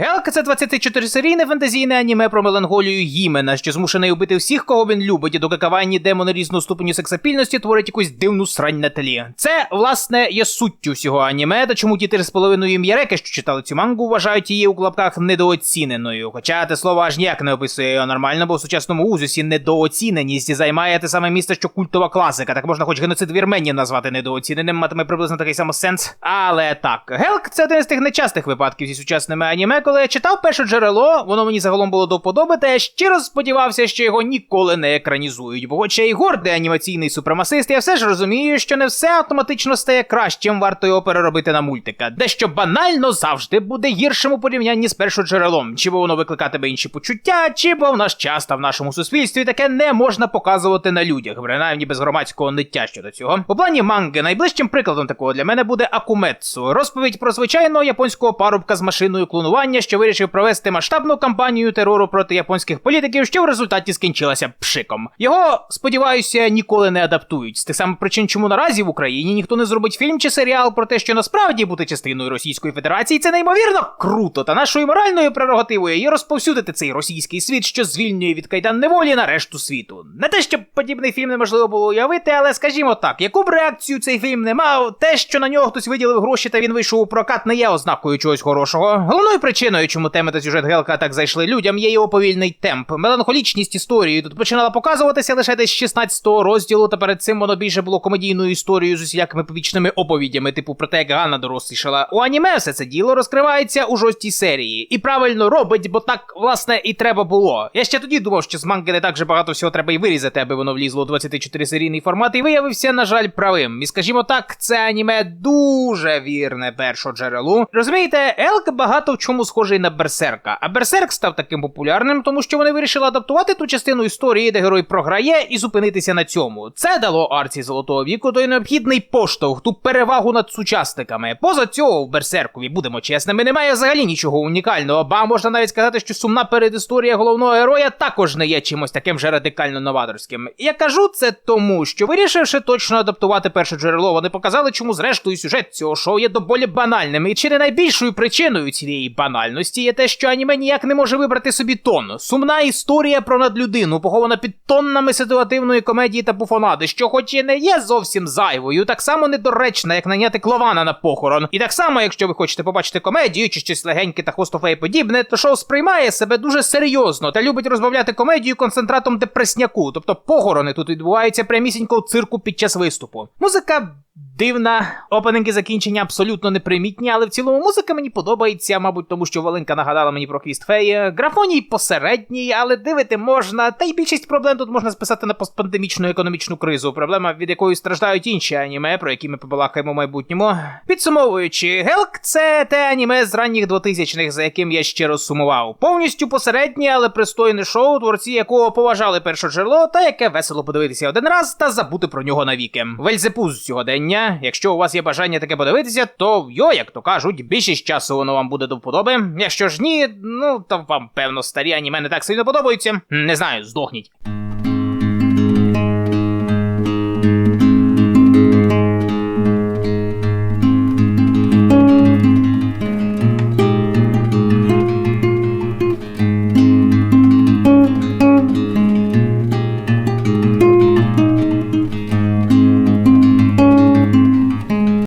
Гелк це 24-серійне фентезійне аніме про меланхолію Гімена, що змушений убити всіх, кого він любить, і доки кавайні демони різного ступеню сексапільності творять якусь дивну срань на тлі. Це, власне, є суттю всього аніме, та чому ті 3,5 м'яреки, що читали цю мангу, вважають її у клапках недооціненою. Хоча те слово аж ніяк не описує його нормально, бо в сучасному узусі недооціненість займає те саме місце, що культова класика. Так можна хоч геноцид вірменів назвати недооціненим, матиме приблизно такий самий сенс. Але так, Гелк це один з тих нечастих випадків зі сучасними аніме, коли я читав перше джерело, воно мені загалом було до вподоби, я щиро сподівався, що його ніколи не екранізують. Бо хоча й гордий анімаційний супремасист, я все ж розумію, що не все автоматично стає кращим, варто його переробити на мультика. Дещо банально завжди буде гіршим у порівнянні з першоджерелом, чи бо воно викликатиме інші почуття, чи бо в наш час та в нашому суспільстві таке не можна показувати на людях, принаймні без громадського ниття щодо цього. У плані манги найближчим прикладом такого для мене буде Акумецу, розповідь про звичайного японського парубка з машиною клонування, що вирішив провести масштабну кампанію терору проти японських політиків, що в результаті скінчилася пшиком. Його, сподіваюся, ніколи не адаптують. З тих самих причин, чому наразі в Україні ніхто не зробить фільм чи серіал про те, що насправді бути частиною Російської Федерації це неймовірно круто. Та нашою моральною прерогативою є розповсюдити цей російський світ, що звільнює від кайдан неволі на решту світу. Не те, щоб подібний фільм неможливо було уявити, але скажімо так, яку б реакцію цей фільм не мав, те, що на нього хтось виділив гроші та він вийшов у прокат, не є ознакою чогось хорошого. Головною причиною, чому теми та сюжет Гелка так зайшли людям, є його повільний темп. Меланхолічність історії тут починала показуватися лише десь 16-го розділу, та перед цим воно більше було комедійною історією з усілякими побічними оповідями, типу про те, як Ганна дорослішала. У аніме все це діло розкривається у жорстій серії. І правильно робить, бо так, власне, і треба було. Я ще тоді думав, що з манги не так же багато всього треба й вирізати, аби воно влізло у 24-серійний формат, і виявився, на жаль, правим. І скажімо так, це аніме дуже вірне першоджерелу. Розумієте, Елк багато в чому схожий на Берсерка, а Берсерк став таким популярним, тому що вони вирішили адаптувати ту частину історії, де герой програє, і зупинитися на цьому. Це дало арці золотого віку той необхідний поштовх, ту перевагу над сучасниками. Поза цього в Берсеркові, будемо чесними, немає взагалі нічого унікального, ба можна навіть сказати, що сумна передісторія головного героя також не є чимось таким же радикально новаторським. Я кажу це тому, що вирішивши точно адаптувати перше джерело, вони показали, чому зрештою сюжет цього шоу є доволі банальним. І чи не найбільшою причиною цієї банальності є те, що аніме ніяк не може вибрати собі тон. Сумна історія про надлюдину, похована під тоннами ситуативної комедії та буфонади, що, хоч і не є зовсім зайвою, так само недоречна, як наняти клована на похорон. І так само, якщо ви хочете побачити комедію чи щось легеньке та хвостофеє подібне, то шоу сприймає себе дуже серйозно та любить розбавляти комедію концентратом депресняку. Тобто похорони тут відбуваються прямісінько в цирку під час виступу. Музика. Дивна, опенинги закінчення абсолютно непримітні, але в цілому музика мені подобається, мабуть, тому що Валенка нагадала мені про хвіст феї. Графоній посередній, але дивити можна. Та й більшість проблем тут можна списати на постпандемічну економічну кризу, проблема, від якої страждають інші аніме, про які ми побалакаємо в майбутньому. Підсумовуючи, Гелк це те аніме з ранніх 2000-х, за яким я щиро сумував. Повністю посереднє, але пристойне шоу, творці якого поважали перше джерело, та яке весело подивитися один раз та забути про нього навіки. Вельзепуз сьогодення. Якщо у вас є бажання таке подивитися, то йо, як то кажуть, більшість часу воно вам буде до вподоби. Якщо ж ні, ну то вам певно старі аніме не так сильно подобаються. Не знаю, здохніть.